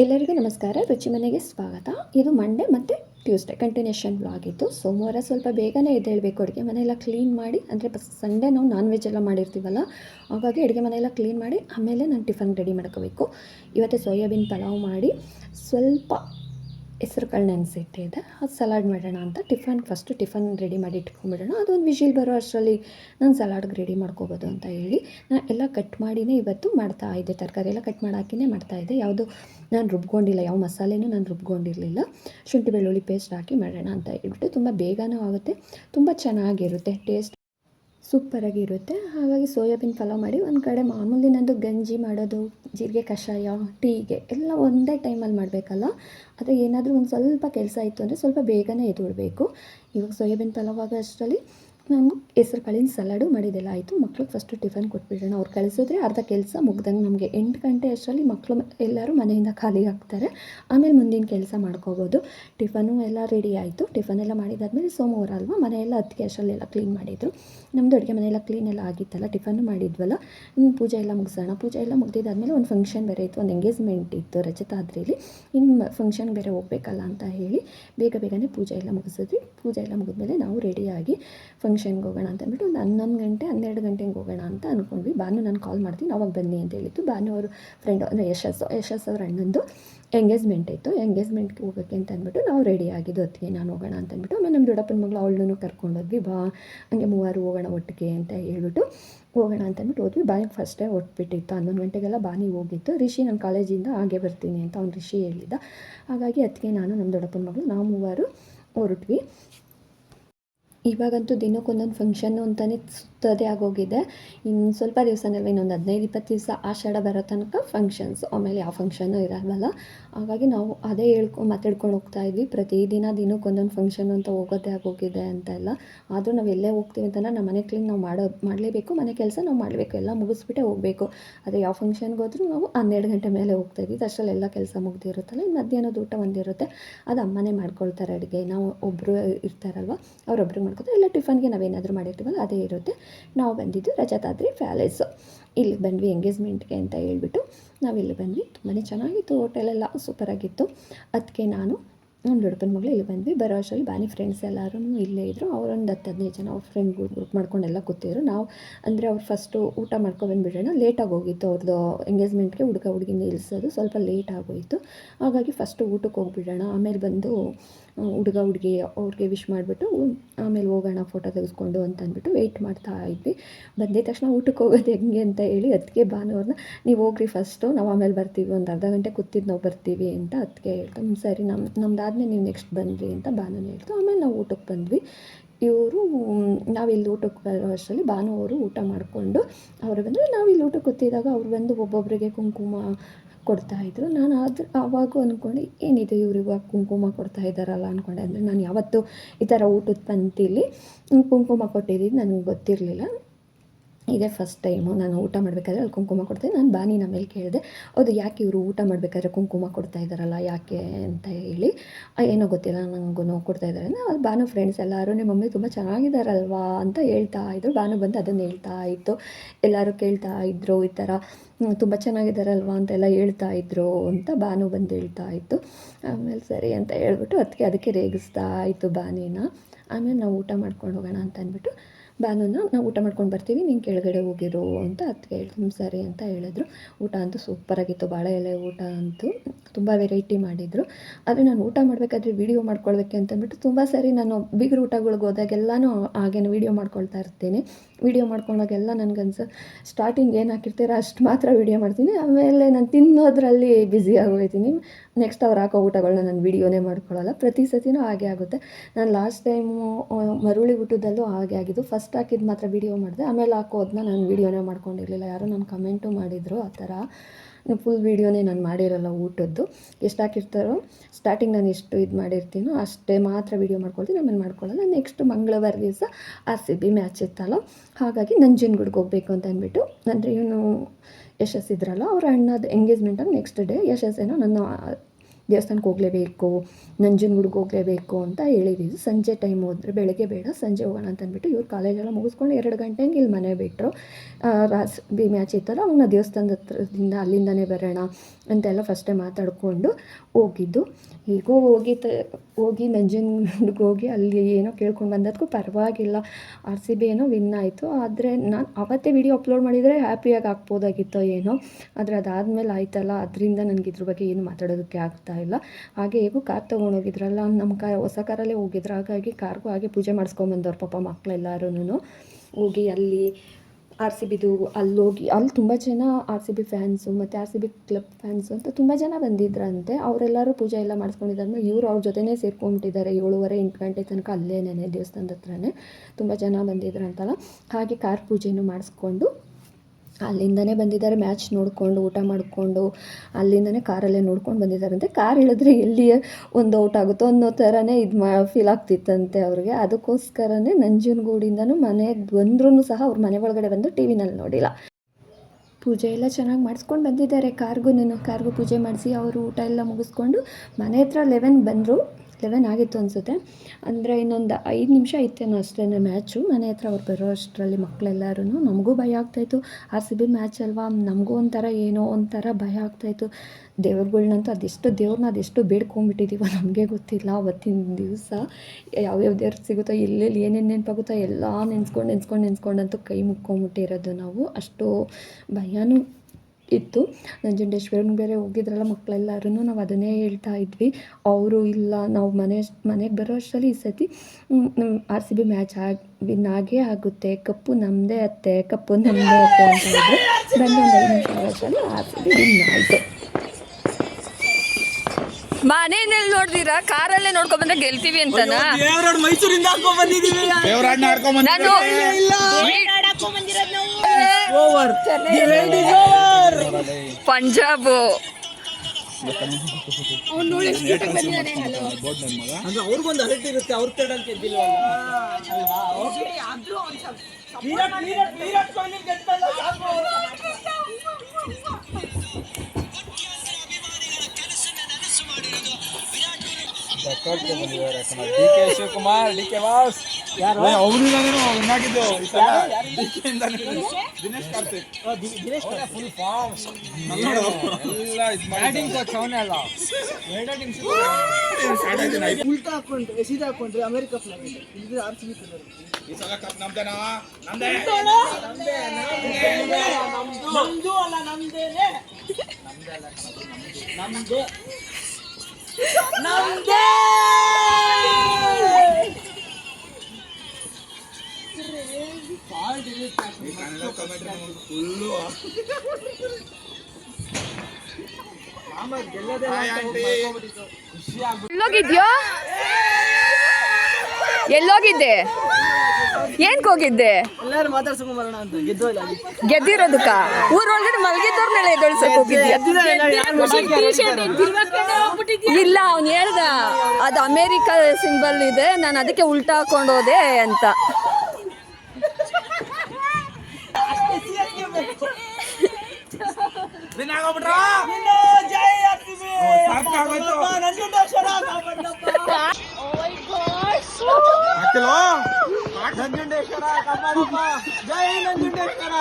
ಎಲ್ಲರಿಗೂ ನಮಸ್ಕಾರ, ರುಚಿ ಮನೆಗೆ ಸ್ವಾಗತ. ಇದು ಮಂಡೇ ಮತ್ತು ಟ್ಯೂಸ್ಡೇ ಕಂಟಿನ್ಯೂಷನ್ ಬ್ಲಾಗ್ ಇತ್ತು ಸೋಮವಾರ ಸ್ವಲ್ಪ ಬೇಗನೆ ಎದ್ದೇಳಬೇಕು ಅಡುಗೆ ಮನೆಯೆಲ್ಲ ಕ್ಲೀನ್ ಮಾಡಿ, ಅಂದರೆ ಸಂಡೇ ನಾವು ನಾನ್ ವೆಜ್ ಎಲ್ಲ ಮಾಡಿರ್ತೀವಲ್ಲ, ಹಾಗಾಗಿ ಅಡುಗೆ ಮನೆಯೆಲ್ಲ ಕ್ಲೀನ್ ಮಾಡಿ, ಆಮೇಲೆ ನಾನು ಟಿಫನ್ ರೆಡಿ ಮಾಡ್ಕೋಬೇಕು. ಇವತ್ತು ಸೋಯಾಬೀನ್ ಪಲಾವ್ ಮಾಡಿ, ಸ್ವಲ್ಪ ಹೆಸ್ರು ಕಾಳು ನೆನೆಸಿಟ್ಟಿದ್ದೆ ಅದು ಸಲಾಡ್ ಮಾಡೋಣ ಅಂತ ಟಿಫನ್ ಫಸ್ಟು ಟಿಫನ್ ರೆಡಿ ಮಾಡಿ ಇಟ್ಕೊಂಡ್ಬಿಡೋಣ ಅದೊಂದು ವಿಷಿಲ್ ಬರೋ ಅಷ್ಟರಲ್ಲಿ ನಾನು ಸಲಾಡ್ಗೆ ರೆಡಿ ಮಾಡ್ಕೋಬೋದು ಅಂತ ಹೇಳಿ ನಾನು ಎಲ್ಲ ಕಟ್ ಮಾಡಿನೇ ಇವತ್ತು ಮಾಡ್ತಾ ಇದ್ದೆ. ತರಕಾರಿ ಎಲ್ಲ ಕಟ್ ಮಾಡಾಕಿನೇ ಮಾಡ್ತಾಯಿದ್ದೆ ಯಾವುದು ನಾನು ರುಬ್ಕೊಂಡಿಲ್ಲ, ಯಾವ ಮಸಾಲೆನೂ ನಾನು ರುಬ್ಕೊಂಡಿರಲಿಲ್ಲ. ಶುಂಠಿ ಬೆಳ್ಳುಳ್ಳಿ ಪೇಸ್ಟ್ ಹಾಕಿ ಮಾಡೋಣ ಅಂತ ಹೇಳ್ಬಿಟ್ಟು ತುಂಬ ಬೇಗನೂ ಆಗುತ್ತೆ, ತುಂಬ ಚೆನ್ನಾಗಿರುತ್ತೆ ಟೇಸ್ಟ್ ಸೂಪರಾಗಿರುತ್ತೆ ಹಾಗಾಗಿ ಸೋಯಾಬೀನ್ ಪಲಾವ್ ಮಾಡಿ ಒಂದು ಕಡೆ ಮಾಮೂಲಿ ನಂದು ಗಂಜಿ ಮಾಡೋದು, ಜೀರಿಗೆ ಕಷಾಯ, ಟೀಗೆ ಎಲ್ಲ ಒಂದೇ ಟೈಮಲ್ಲಿ ಮಾಡಬೇಕಲ್ಲ? ಆದರೆ ಏನಾದರೂ ಒಂದು ಸ್ವಲ್ಪ ಕೆಲಸ ಇತ್ತು ಅಂದರೆ ಸ್ವಲ್ಪ ಬೇಗನೆ ಎದ್ಬಿಡ್ಬೇಕು ಇವಾಗ ಸೋಯಾಬೀನ್ ಪಲಾವ್ ಆಗೋ ಅಷ್ಟರಲ್ಲಿ ನಾನು ಹೆಸ್ರು ಕಾಳಿನ ಸಲಾಡು ಮಾಡಿದ್ದೆಲ್ಲ ಆಯಿತು. ಮಕ್ಳಿಗೆ ಫಸ್ಟು ಟಿಫನ್ ಕೊಟ್ಬಿಡೋಣ. ಅವ್ರು ಕಳಿಸಿದ್ರೆ ಅರ್ಧ ಕೆಲಸ ಮುಗ್ದಂಗೆ ನಮಗೆ ಎಂಟು ಗಂಟೆ ಅಷ್ಟರಲ್ಲಿ ಮಕ್ಕಳು ಎಲ್ಲರೂ ಮನೆಯಿಂದ ಖಾಲಿ ಆಗ್ತಾರೆ. ಆಮೇಲೆ ಮುಂದಿನ ಕೆಲಸ ಮಾಡ್ಕೋಬೋದು. ಟಿಫನು ಎಲ್ಲ ರೆಡಿ ಆಯಿತು. ಟಿಫನ್ ಎಲ್ಲ ಮಾಡಿದಾದ್ಮೇಲೆ ಸೋಮವಾರ ಅಲ್ವಾ? ಮನೆಯೆಲ್ಲ ಹತ್ತಿಗೆ ಅಷ್ಟರಲ್ಲೆಲ್ಲ ಕ್ಲೀನ್ ಮಾಡಿದ್ರು ನಮ್ಮದು ಅಡುಗೆ ಮನೆಯೆಲ್ಲ ಕ್ಲೀನ್ ಎಲ್ಲ ಆಗಿತ್ತಲ್ಲ ಟಿಫನ್ನು ಮಾಡಿದ್ವಲ್ಲ, ಇನ್ನು ಪೂಜೆ ಎಲ್ಲ ಮುಗಿಸೋಣ. ಪೂಜೆ ಎಲ್ಲ ಮುಗ್ದಿದ್ದಾದ್ಮೇಲೆ ಒಂದು ಫಂಕ್ಷನ್ ಬೇರೆ ಇತ್ತು, ಒಂದು ಎಂಗೇಜ್ಮೆಂಟ್ ಇತ್ತು ರಜತಾದ್ರಿಲಿ. ಇನ್ನು ಫಂಕ್ಷನ್ ಬೇರೆ ಹೋಗ್ಬೇಕಲ್ಲ ಅಂತ ಹೇಳಿ ಬೇಗ ಬೇಗನೆ ಪೂಜೆ ಎಲ್ಲ ಮುಗಿಸಿದ್ವಿ. ಪೂಜೆ ಎಲ್ಲ ಮುಗಿದ್ಮೇಲೆ ನಾವು ರೆಡಿಯಾಗಿ ಫಂಕ್ಷನ್ಗೆ ಹೋಗೋಣ ಅಂತ ಅಂದ್ಬಿಟ್ಟು ಒಂದು ಹನ್ನೊಂದು ಗಂಟೆ, ಹನ್ನೆರಡು ಗಂಟೆಗೆ ಹೋಗೋಣ ಅಂತ ಅಂದ್ಕೊಂಡ್ವಿ ಬಾನು ನಾನು ಕಾಲ್ ಮಾಡ್ತೀನಿ, ಅವಾಗ ಬನ್ನಿ ಅಂತ ಹೇಳಿತ್ತು ಭಾನು ಅವರು ಫ್ರೆಂಡ್ ಅಂದರೆ ಯಶಸ್ಸು ಯಶಸ್ ಅವ್ರ ಅಣ್ಣಂದು. ಎಂಗೇಜ್ಮೆಂಟ್ ಇತ್ತು. ಎಂಗೇಜ್ಮೆಂಟ್ಗೆ ಹೋಗೋಕ್ಕೆ ಅಂತ ಅಂದ್ಬಿಟ್ಟು ನಾವು ರೆಡಿ ಆಗಿದ್ದು ಹೊತ್ತಿಗೆ ನಾನು ಹೋಗೋಣ ಅಂತ ಅಂದ್ಬಿಟ್ಟು ಆಮೇಲೆ ನಮ್ಮ ದೊಡ್ಡಪ್ಪನ ಮಗಳು ಅವಳನ್ನೂ ಕರ್ಕೊಂಡೋದ್ವಿ ಬಾ, ಹಂಗೆ ಮೂವರು ಹೋಗೋಣ ಒಟ್ಟಿಗೆ ಅಂತ ಹೇಳ್ಬಿಟ್ಟು ಹೋಗೋಣ ಅಂತಂದ್ಬಿಟ್ಟು ಹೋದ್ವಿ. ಬಾನಿಗೆ ಫಸ್ಟೇ ಹೊಟ್ಬಿಟ್ಟಿತ್ತು ಹನ್ನೊಂದು ಗಂಟೆಗೆಲ್ಲ ಬಾನಿ ಹೋಗಿತ್ತು ರಿಷಿ ನನ್ನ ಕಾಲೇಜಿಂದ ಹಾಗೆ ಬರ್ತೀನಿ ಅಂತ ಅವ್ನು ರಿಷಿ ಹೇಳಿದ್ದ. ಹಾಗಾಗಿ ಅದಕ್ಕೆ ನಾನು ನಮ್ಮ ದೊಡ್ಡಪ್ಪನ ಮಗಳು, ನಾವು ಮೂವರು ಹೊರಟ್ವಿ. ಇವಾಗಂತೂ ದಿನಕ್ಕೊಂದೊಂದು ಫಂಕ್ಷನ್ನು ಅಂತಲೇ ಸುತ್ತೋದೇ ಆಗೋಗಿದೆ. ಇನ್ನು ಸ್ವಲ್ಪ ದಿವಸನಲ್ಲ ಇನ್ನೊಂದು ಹದಿನೈದು ಇಪ್ಪತ್ತು ದಿವಸ ಆಷಾಢ ಬರೋ ತನಕ ಫಂಕ್ಷನ್ಸ್ ಆಮೇಲೆ ಯಾವ ಫಂಕ್ಷನ್ನು ಇರಲ್ವಲ್ಲ? ಹಾಗಾಗಿ ನಾವು ಅದೇ ಹೇಳ್ಕೊ, ಮಾತಾಡ್ಕೊಂಡು ಹೋಗ್ತಾ ಇದ್ವಿ. ಪ್ರತಿದಿನ ದಿನಕ್ಕೊಂದೊಂದು ಫಂಕ್ಷನ್ ಅಂತ ಹೋಗೋದೇ ಆಗೋಗಿದೆ ಅಂತ ಎಲ್ಲ. ಆದರೂ ನಾವು ಎಲ್ಲೇ ಹೋಗ್ತೀವಿ ಅಂತಂದ್ರೆ ನಮ್ಮ ಮನೆ ಕ್ಲೀನ್ ನಾವು ಮಾಡೋ, ಮಾಡಲೇಬೇಕು. ಮನೆ ಕೆಲಸ ನಾವು ಮಾಡಬೇಕು. ಎಲ್ಲ ಮುಗಿಸ್ಬಿಟ್ಟೆ ಹೋಗಬೇಕು. ಅದೇ ಯಾವ ಫಂಕ್ಷನ್ಗೆ ಹೋದ್ರೂ ನಾವು ಹನ್ನೆರಡು ಗಂಟೆ ಮೇಲೆ ಹೋಗ್ತಾ ಇದ್ವಿ. ಅಷ್ಟರಲ್ಲಿ ಎಲ್ಲ ಕೆಲಸ ಮುಗ್ದಿರುತ್ತಲ್ಲ ಇನ್ನು ಮಧ್ಯಾಹ್ನದ ಊಟ ಒಂದಿರುತ್ತೆ. ಅದು ಅಮ್ಮನೇ ಮಾಡ್ಕೊಳ್ತಾರೆ ಅಡುಗೆ. ನಾವು ಒಬ್ಬರು ಇರ್ತಾರಲ್ವ, ಅವ್ರೊಬ್ರಿಗೆ ಮಾಡ್ಕೊತಾರೆ ಇಲ್ಲ ಟಿಫನ್ಗೆ ನಾವೇನಾದರೂ ಮಾಡಿರ್ತೀವಲ್ಲ, ಅದೇ ಇರುತ್ತೆ. ನಾವು ಬಂದಿದ್ದು ರಜತಾದ್ರಿ ಪ್ಯಾಲೇಸು. ಇಲ್ಲಿ ಬಂದ್ವಿ ಎಂಗೇಜ್ಮೆಂಟ್ಗೆ ಅಂತ ಹೇಳ್ಬಿಟ್ಟು ನಾವಿಲ್ಲಿ ಬಂದ್ವಿ. ತುಂಬಾ ಚೆನ್ನಾಗಿತ್ತು ಹೋಟೆಲೆಲ್ಲ, ಸೂಪರಾಗಿತ್ತು. ಅದಕ್ಕೆ ನಾನು ನಮ್ಮ ದೊಡ್ಡಪ್ಪನ ಮಗಳು ಇಲ್ಲಿ ಬಂದ್ವಿ. ಬರೋ ಅಷ್ಟರಲ್ಲಿ ಬಾನಿ ಫ್ರೆಂಡ್ಸ್ ಎಲ್ಲರೂ ಇಲ್ಲೇ ಇದ್ದರು ಅವರೊಂದು ಹತ್ತು ಹದಿನೈದು ಜನ ಅವ್ರ ಫ್ರೆಂಡ್ ಗ್ರೂಪ್ ಮಾಡ್ಕೊಂಡೆಲ್ಲ ಕೂತಿದ್ರು. ನಾವು ಅಂದರೆ ಅವ್ರು ಫಸ್ಟು ಊಟ ಮಾಡ್ಕೊಬಂದ್ಬಿಡೋಣ ಲೇಟಾಗಿ ಹೋಗಿತ್ತು. ಅವ್ರದ್ದು ಎಂಗೇಜ್ಮೆಂಟ್ಗೆ ಹುಡುಗ ಹುಡುಗಿ ನಿಲ್ಲಿಸೋದು ಸ್ವಲ್ಪ ಲೇಟ್ ಆಗೋಯಿತು ಹಾಗಾಗಿ ಫಸ್ಟು ಊಟಕ್ಕೆ ಹೋಗಿಬಿಡೋಣ. ಆಮೇಲೆ ಬಂದು ಹುಡುಗ ಹುಡುಗಿ ಅವ್ರಿಗೆ ವಿಶ್ ಮಾಡಿಬಿಟ್ಟು ಆಮೇಲೆ ಹೋಗೋಣ ಫೋಟೋ ತೆಗೆಸ್ಕೊಂಡು ಅಂತ ಅಂದ್ಬಿಟ್ಟು ವೆಯ್ಟ್ ಮಾಡ್ತಾ ಇದ್ವಿ. ಬಂದಿದ ತಕ್ಷಣ ಊಟಕ್ಕೆ ಹೋಗೋದು ಹೆಂಗೆ ಅಂತ ಹೇಳಿ ಅದಕ್ಕೆ ಭಾನುವಾರನ ನೀವು ಹೋಗ್ರಿ ಫಸ್ಟು ನಾವು ಆಮೇಲೆ ಬರ್ತೀವಿ. ಒಂದು ಅರ್ಧ ಗಂಟೆ ಕೂತಿದ್ದು ನಾವು ಬರ್ತೀವಿ ಅಂತ ಅದಕ್ಕೆ ಹೇಳ್ತಾ ಸರಿ. ನಮ್ಮ ನಮ್ದಾದ್ಮೇಲೆ ನೀವು ನೆಕ್ಸ್ಟ್ ಬಂದ್ರಿ ಅಂತ ಭಾನುನ ಹೇಳ್ತು. ಆಮೇಲೆ ನಾವು ಊಟಕ್ಕೆ ಬಂದ್ವಿ. ಇವರು, ನಾವಿಲ್ಲಿ ಊಟಕ್ಕೆ ಬರೋ ಅಷ್ಟರಲ್ಲಿ ಬಾನು ಅವರು ಊಟ ಮಾಡಿಕೊಂಡು ಅವರು ಬಂದರೆ. ನಾವಿಲ್ಲಿ ಊಟಕ್ಕೆ ಗೊತ್ತಿದ್ದಾಗ ಅವ್ರು ಬಂದು ಒಬ್ಬೊಬ್ಬರಿಗೆ ಕುಂಕುಮ ಕೊಡ್ತಾಯಿದ್ರು ನಾನು ಅದು ಆವಾಗ ಅಂದ್ಕೊಂಡೆ ಏನಿದೆ ಇವರಿಗೂ ಕುಂಕುಮ ಕೊಡ್ತಾ ಇದ್ದಾರಲ್ಲ ಅಂದ್ಕೊಂಡೆ ಅಂದರೆ ನಾನು ಯಾವತ್ತೂ ಈ ಥರ ಊಟದ ಪಂಕ್ತಿಲಿ ಕುಂಕುಮ ಕೊಟ್ಟಿದ್ದು ನನಗೆ ಗೊತ್ತಿರಲಿಲ್ಲ. ಇದೇ ಫಸ್ಟ್ ಟೈಮು ನಾನು ಊಟ ಮಾಡಬೇಕಾದ್ರೆ ಅಲ್ಲಿ ಕುಂಕುಮ ಕೊಡ್ತೀನಿ. ನಾನು ಬಾನಿ ಮೇಲೆ ಕೇಳಿದೆ ಅದು ಯಾಕೆ ಇವರು ಊಟ ಮಾಡಬೇಕಾದ್ರೆ ಕುಂಕುಮ ಕೊಡ್ತಾ ಇದ್ದಾರಲ್ಲ, ಯಾಕೆ ಅಂತ ಹೇಳಿ. ಏನೋ ಗೊತ್ತಿಲ್ಲ ನನಗೂ ಕೊಡ್ತಾ ಇದ್ದಾರೆ. ಅಲ್ಲಿ ಬಾನು ಫ್ರೆಂಡ್ಸ್ ಎಲ್ಲರೂ ನಿಮ್ಮ ಮಮ್ಮಿ ತುಂಬ ಚೆನ್ನಾಗಿದ್ದಾರಲ್ವಾ ಅಂತ ಹೇಳ್ತಾ ಇದ್ರು. ಬಾನು ಬಂದು ಅದನ್ನು ಹೇಳ್ತಾ ಇತ್ತು. ಎಲ್ಲರೂ ಕೇಳ್ತಾ ಇದ್ದರು ಈ ಥರ ತುಂಬ ಚೆನ್ನಾಗಿದ್ದಾರಲ್ವಾ ಅಂತೆಲ್ಲ ಹೇಳ್ತಾ ಇದ್ರು ಅಂತ ಬಾನು ಬಂದು ಹೇಳ್ತಾ ಇತ್ತು. ಆಮೇಲೆ ಸರಿ ಅಂತ ಹೇಳ್ಬಿಟ್ಟು ಅದಕ್ಕೆ ಅದಕ್ಕೆ ರೇಗಿಸ್ತಾ ಇತ್ತು ಬಾನಿನ. ಆಮೇಲೆ ನಾವು ಊಟ ಮಾಡ್ಕೊಂಡು ಹೋಗೋಣ ಅಂತ ಅಂದ್ಬಿಟ್ಟು ಭಾನುನ ನಾವು ಊಟ ಮಾಡ್ಕೊಂಡು ಬರ್ತೀವಿ, ನೀನು ಕೆಳಗಡೆ ಹೋಗಿರು ಅಂತ ಅದಕ್ಕೆ ಹೇಳ್ತೀನಿ ಸರಿ ಅಂತ ಹೇಳಿದ್ರು. ಊಟ ಅಂತೂ ಸೂಪರಾಗಿತ್ತು ಬಾಳೆ ಎಲೆ ಊಟ ಅಂತೂ ತುಂಬ ವೆರೈಟಿ ಮಾಡಿದರು. ಆದರೆ ನಾನು ಊಟ ಮಾಡಬೇಕಾದ್ರೆ ವೀಡಿಯೋ ಮಾಡ್ಕೊಳ್ಬೇಕು ಅಂತಂದ್ಬಿಟ್ಟು ತುಂಬ ಸರಿ ನಾನು ಬಿಗ್ರ ಊಟಗಳಿಗೆ ಹೋದಾಗೆಲ್ಲನೂ ಹಾಗೇ ವೀಡಿಯೋ ಮಾಡ್ಕೊಳ್ತಾ ಇರ್ತೀನಿ. ವೀಡಿಯೋ ಮಾಡ್ಕೊಂಡಾಗೆಲ್ಲ ನನಗನ್ಸ ಸ್ಟಾರ್ಟಿಂಗ್ ಏನು ಹಾಕಿರ್ತೀರ, ಅಷ್ಟು ಮಾತ್ರ ವೀಡಿಯೋ ಮಾಡ್ತೀನಿ. ಆಮೇಲೆ ನಾನು ತಿನ್ನೋದ್ರಲ್ಲಿ ಬ್ಯುಸಿ ಆಗೋಗ್ತೀನಿ ನೆಕ್ಸ್ಟ್ ಅವ್ರು ಹಾಕೋ ಊಟಗಳನ್ನ ನಾನು ವೀಡಿಯೋನೇ ಮಾಡ್ಕೊಳ್ಳಲ್ಲ. ಪ್ರತಿ ಸತಿನೂ ಹಾಗೆ ಆಗುತ್ತೆ. ನಾನು ಲಾಸ್ಟ್ ಟೈಮು ಮರುಳಿ ಊಟದಲ್ಲೂ ಹಾಗೆ ಆಗಿದ್ದು. ಫಸ್ಟ್ ಹಾಕಿದ್ದು ಮಾತ್ರ ವೀಡಿಯೋ ಮಾಡಿದೆ. ಆಮೇಲೆ ಹಾಕೋದನ್ನ ನಾನು ವೀಡಿಯೋನೇ ಮಾಡ್ಕೊಂಡಿರಲಿಲ್ಲ. ಯಾರೋ ನಾನು ಕಮೆಂಟು ಮಾಡಿದರು ಆ ಥರ. ಫುಲ್ ವೀಡಿಯೋನೇ ನಾನು ಮಾಡಿರಲ್ಲ ಊಟದ್ದು. ಎಷ್ಟು ಹಾಕಿರ್ತಾರೋ ಸ್ಟಾರ್ಟಿಂಗ್ ನಾನು ಎಷ್ಟು ಇದು ಮಾಡಿರ್ತೀನೋ ಅಷ್ಟೇ ಮಾತ್ರ ವೀಡಿಯೋ ಮಾಡ್ಕೊಳ್ತೀನಿ. ಆಮೇಲೆ ಮಾಡ್ಕೊಳ್ಳಲ್ಲ ನೆಕ್ಸ್ಟ್ ಮಂಗಳವಾರ ದಿವಸ ಆರ್ ಸಿ ಬಿ ಮ್ಯಾಚ್ ಇತ್ತಲ್ಲ. ಹಾಗಾಗಿ ನಂಜನಗೂಡ್ಗೆ ಹೋಗಬೇಕು ಅಂತ ಅಂದ್ಬಿಟ್ಟು. ಅಂದರೆ ಇವನು ಯಶಸ್ ಇದ್ರಲ್ಲ. ಅವ್ರ ಅಣ್ಣದ ಎಂಗೇಜ್ಮೆಂಟಾಗಿ ನೆಕ್ಸ್ಟ್ ಡೇ ಯಶಸ್ಸೇನೋ ನನ್ನ ದೇವಸ್ಥಾನಕ್ಕೆ ಹೋಗಲೇಬೇಕು ನಂಜನಗೂಡಿಗೆ ಹೋಗಲೇಬೇಕು ಅಂತ ಹೇಳಿದ್ದೀವಿ ಸಂಜೆ ಟೈಮ್ ಹೋದರೆ ಬೆಳಗ್ಗೆ ಬೇಡ, ಸಂಜೆ ಹೋಗೋಣ ಅಂತ ಅಂದ್ಬಿಟ್ಟು ಇವ್ರು ಕಾಲೇಜೆಲ್ಲ ಮುಗಿಸ್ಕೊಂಡು ಎರಡು ಗಂಟೆಗೆ ಇಲ್ಲಿ ಮನೆ ಬಿಟ್ಟರು ರಾಸ್, ಬಿ ಮ್ಯಾಚ್ ಇತ್ತಲ್ಲ ಅವನ್ನ ದೇವಸ್ಥಾನದ ಹತ್ರದಿಂದ ಅಲ್ಲಿಂದನೇ ಬರೋಣ ಅಂತೆಲ್ಲ ಫಸ್ಟೇ ಮಾತಾಡಿಕೊಂಡು ಹೋಗಿದ್ದು. ಹೀಗೋ ಹೋಗಿ ತ, ಹೋಗಿ ನಂಜನಗೂಡಿಗೆ ಹೋಗಿ ಅಲ್ಲಿ ಏನೋ ಕೇಳ್ಕೊಂಡು ಬಂದದಕ್ಕೂ ಪರವಾಗಿಲ್ಲ. ಆರ್ ಸಿ ಬಿ ಏನೋ ವಿನ್ ಆಯಿತು. ಆದರೆ ನಾನು ಅವತ್ತೇ ವಿಡಿಯೋ ಅಪ್ಲೋಡ್ ಮಾಡಿದರೆ ಹ್ಯಾಪಿಯಾಗಿ ಹಾಕ್ಬೋದಾಗಿತ್ತೋ ಏನೋ. ಆದರೆ ಅದಾದಮೇಲೆ ಆಯ್ತಲ್ಲ, ಅದರಿಂದ ನನಗೆ ಇದ್ರ ಬಗ್ಗೆ ಏನು ಮಾತಾಡೋದಕ್ಕೆ ಆಗ್ತಾ ಇಲ್ಲ. ಹಾಗೆ ಹೇಗೂ ಕಾರ್ ತೊಗೊಂಡೋಗಿದ್ರಲ್ಲ, ನಮ್ಮ ಕಾರ್ ಹೊಸ ಕಾರಲ್ಲೇ ಹೋಗಿದ್ರು, ಹಾಗಾಗಿ ಕಾರ್ಗೂ ಹಾಗೆ ಪೂಜೆ ಮಾಡಿಸ್ಕೊಂಬಂದವ್ರು ಪಾಪ ಮಕ್ಕಳೆಲ್ಲರೂ ಹೋಗಿ ಅಲ್ಲಿ ಆರ್ ಸಿ ಬಿದು ಅಲ್ಲಿ ಹೋಗಿ ಅಲ್ಲಿ ತುಂಬ ಜನ ಆರ್ ಸಿ ಬಿ ಫ್ಯಾನ್ಸು, ಮತ್ತು R C B club fans ಅಂತ ತುಂಬ ಜನ ಬಂದಿದ್ರಂತೆ. ಅವರೆಲ್ಲರೂ ಪೂಜೆ ಎಲ್ಲ ಮಾಡಿಸ್ಕೊಂಡಿದ್ದಾದ್ಮೇಲೆ ಇವರು ಅವ್ರ ಜೊತೆನೇ ಸೇರ್ಕೊಂಡ್ಬಿಟ್ಟಿದ್ದಾರೆ ಏಳುವರೆ, ಎಂಟು ಗಂಟೆ ತನಕ ಅಲ್ಲೇನೇ ದೇವಸ್ಥಾನದ ಹತ್ರನೇ. ತುಂಬ ಜನ ಬಂದಿದ್ರಂತಲ್ಲ. ಹಾಗೆ ಕಾರ್ ಪೂಜೆನೂ ಮಾಡಿಸ್ಕೊಂಡು ಅಲ್ಲಿಂದನೇ ಬಂದಿದ್ದಾರೆ, ಮ್ಯಾಚ್ ನೋಡಿಕೊಂಡು, ಊಟ ಮಾಡಿಕೊಂಡು, ಅಲ್ಲಿಂದನೇ ಕಾರಲ್ಲೇ ನೋಡ್ಕೊಂಡು ಬಂದಿದ್ದಾರಂತೆ. ಕಾರ್ ಇಳಿದ್ರೆ ಎಲ್ಲಿ ಒಂದು ಔಟ್ ಆಗುತ್ತೋ ಅನ್ನೋ ಥರನೇ ಇದು ಮಾ ಫೀಲ್ ಆಗ್ತಿತ್ತಂತೆ ಅವ್ರಿಗೆ. ಅದಕ್ಕೋಸ್ಕರನೇ ನಂಜನಗೂಡಿಂದನೂ ಮನೆಗೆ ಬಂದ್ರೂ ಸಹ ಅವ್ರ ಮನೆ ಒಳಗಡೆ ಬಂದು ಟಿ ವಿನಲ್ಲಿ ನೋಡಿಲ್ಲ. ಪೂಜೆ ಎಲ್ಲ ಚೆನ್ನಾಗಿ ಮಾಡಿಸ್ಕೊಂಡು ಬಂದಿದ್ದಾರೆ. ಕಾರ್ಗೂ ಕಾರ್ಗೂ ಪೂಜೆ ಮಾಡಿಸಿ ಅವರು ಊಟ ಎಲ್ಲ ಮುಗಿಸ್ಕೊಂಡು ಮನೆ ಹತ್ರ ಲೆವೆನ್ ಬಂದರು. ಲೆವೆನ್ ಆಗಿತ್ತು ಅನಿಸುತ್ತೆ. ಅಂದರೆ ಇನ್ನೊಂದು ಐದು ನಿಮಿಷ ಇತ್ತೇನೋ ಅಷ್ಟೇ ಮ್ಯಾಚು ಮನೆ ಹತ್ರ ಅವ್ರು ಬರೋ ಅಷ್ಟರಲ್ಲಿ ಮಕ್ಕಳೆಲ್ಲರೂ ನಮಗೂ ಭಯ ಆಗ್ತಾಯಿತ್ತು ಆರ್ ಸಿ ಬಿ ಮ್ಯಾಚ್ ಅಲ್ವಾ? ನಮಗೂ ಒಂಥರ ಏನೋ ಒಂಥರ ಭಯ ಆಗ್ತಾಯಿತ್ತು ದೇವ್ರುಗಳ್ನಂತೂ ಅದೆಷ್ಟು ದೇವ್ರನ್ನ ಅದೆಷ್ಟು ಬೇಡ್ಕೊಂಬಿಟ್ಟಿದ್ದೀವೋ ನಮಗೆ ಗೊತ್ತಿಲ್ಲ ಅವತ್ತಿನ ದಿವಸ. ಯಾವ್ಯಾವ ದೇವ್ರ ಸಿಗುತ್ತೋ, ಎಲ್ಲೆಲ್ಲಿ ಏನೇನು ನೆನಪಾಗುತ್ತೋ ಎಲ್ಲ ನೆನ್ಸ್ಕೊಂಡು ನೆನ್ಸ್ಕೊಂಡು ನೆನ್ಸ್ಕೊಂಡಂತೂ ಕೈ ಮುಕ್ಕೊಂಬಿಟ್ಟಿರೋದು ನಾವು. ಅಷ್ಟು ಭಯನೂ ಇತ್ತು. ನಂಜುಂಡೇಶ್ವರನ ಬೇರೆ ಹೋಗಿದ್ರಲ್ಲ ಮಕ್ಕಳೆಲ್ಲರೂ ನಾವು ಅದನ್ನೇ ಹೇಳ್ತಾ ಇದ್ವಿ. ಅವರು ಇಲ್ಲ ನಾವು ಮನೆ ಮನೆಗೆ ಬರೋ ಅಷ್ಟರಲ್ಲಿ ಈ ಸತಿ ಆರ್ ಸಿ ಬಿ ಮ್ಯಾಚ್ ಆಗಿ ವಿನ್ ಆಗೇ ಆಗುತ್ತೆ. ಕಪ್ಪು ನಮ್ಮದೇ ಅತ್ತೆ ಕಪ್ಪು ನಮ್ಮದೇ ಅತ್ತೆ ಅಂತ ಹೇಳಿದ್ರು. ಬಂದು ಒಂದು ಐದು ನಿಮಿಷ ಅಷ್ಟರಲ್ಲಿ ಆರ್ ಸಿ ಬಿ ವಿನ್ ಆಯಿತು. ಮನೆಯಲ್ಲಿ ನೋಡ್ದಿರಾ? ಕಾರಲ್ಲೇ ನೋಡ್ಕೊಂಡ್ ಬಂದ್ರೆ ಗೆಲ್ತೀವಿ ಅಂತನಾ? ಮೈಸೂರಿಂದ ನಾನು ಓವರ್ ಪಂಜಾಬ್ ಅಂದ್ರೆ ಅವ್ರಿಗೊಂದು ಅಲರ್ಟ್ ಇರುತ್ತೆ ಅವ್ರ ತಡಲ್ ಗೆದ್ದಿಲ್ವಲ್ಲ ಗೆದ್ದಲ್ಲ D K Shivakumar D K was. ಯಾರು? ಅವನಿಂದಾನು ವಿನ್ನಾಗಿದ್ದು ಈ ಸಲ. ಡಿ ಕೆ ಇಂದಾನು ದಿನೇಶ್? ಕಾರ್ತಿಕ್. ದಿನೇಶ್ ಫುಲ್ ಫಾರ್ಮ್ ಎಲ್ಲ ಇದು ಬ್ಯಾಟಿಂಗ್ ಕೋಚ್ ಅವನೇ ಅಲ್ಲ. ಎರಡೇ ಉಲ್ಟಾ ಹಾಕೊಂಡ್ರೆ ಸೀದಾ ಹಾಕೊಂಡ್ರೆ ಅಮೆರಿಕ ಫ್ಲಾಗ್ ಇದು ಆರ್ ಸಿ ಬಿ ಕಲರ್ ಈ ಸಲ ಕಪ್ ನಮ್ದೇನಾ? ನಮ್ದೇ. ನಮ್ದು ಅಲ್ಲ. ನಮ್ದೇನೆ. ನಮ್ದೇ ನಮ್ದೇ. Commentary full aunty. ಎಲ್ಲೋಗಿದ್ಯೋ ಎಲ್ಲೋಗಿದ್ದೆ. ಏನ್ಕ್ ಹೋಗಿದ್ದೆ? ಎಲ್ಲರೂ ಬರೋಣ ಅಂತ. ಗೆದ್ದು ಇಲ್ಲ? ಗೆದ್ದಿರೋದಕ್ಕ? ಊರೊಳಗಡೆ ಮಲಗಿದ್ದವ್ರನ್ನೆಲ್ಲ ಎದ್ದೊಳ್ಸಕ್ ಹೋಗಿದ್ದೆ ಇಲ್ಲ ಅವ್ನು ಹೇಳ್ದ ಅದು ಅಮೇರಿಕ ಸಿಂಬಲ್ ಇದೆ ನಾನು ಅದಕ್ಕೆ ಉಲ್ಟಾ ಹಾಕೊಂಡು ಹೋದೆ ಅಂತ. ಜೈ హలో. నంజుండేశ్వర జై నంజుండేశ్వర.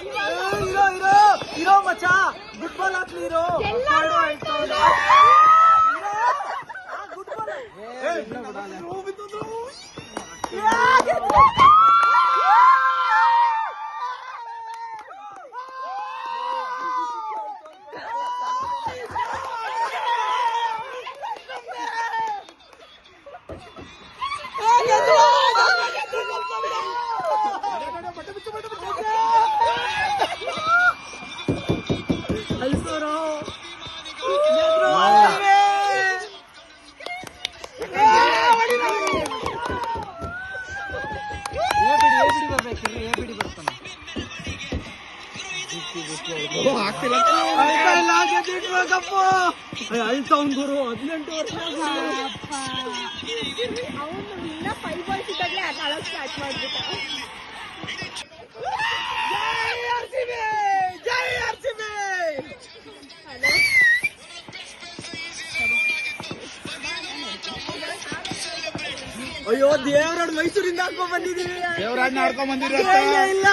హీరో హీరో హీరో మచ్చా. గుడ్ బాల్ అట్లు హీరో. గుడ్ బాల్ ಅಲ್ಸೌನ್ ಹದಿನೆಂಟು ವರ್ಷ ಅವನು ಇನ್ನ ಫೈವ್ ಬಾಯ್ಸ್ ಇದ್ದಾಗಲೇ ಅಳಕ್ ಅಯ್ಯೋ ದೇವರಾಡ್ ಮೈಸೂರಿಂದ ಹಾಕೊಂಡ್ ಬಂದಿದೀವಿ ದೇವರಾಡ್ನ ಹಾಕೊಂಡ್ ಬಂದಿರೋ ಇಲ್ಲ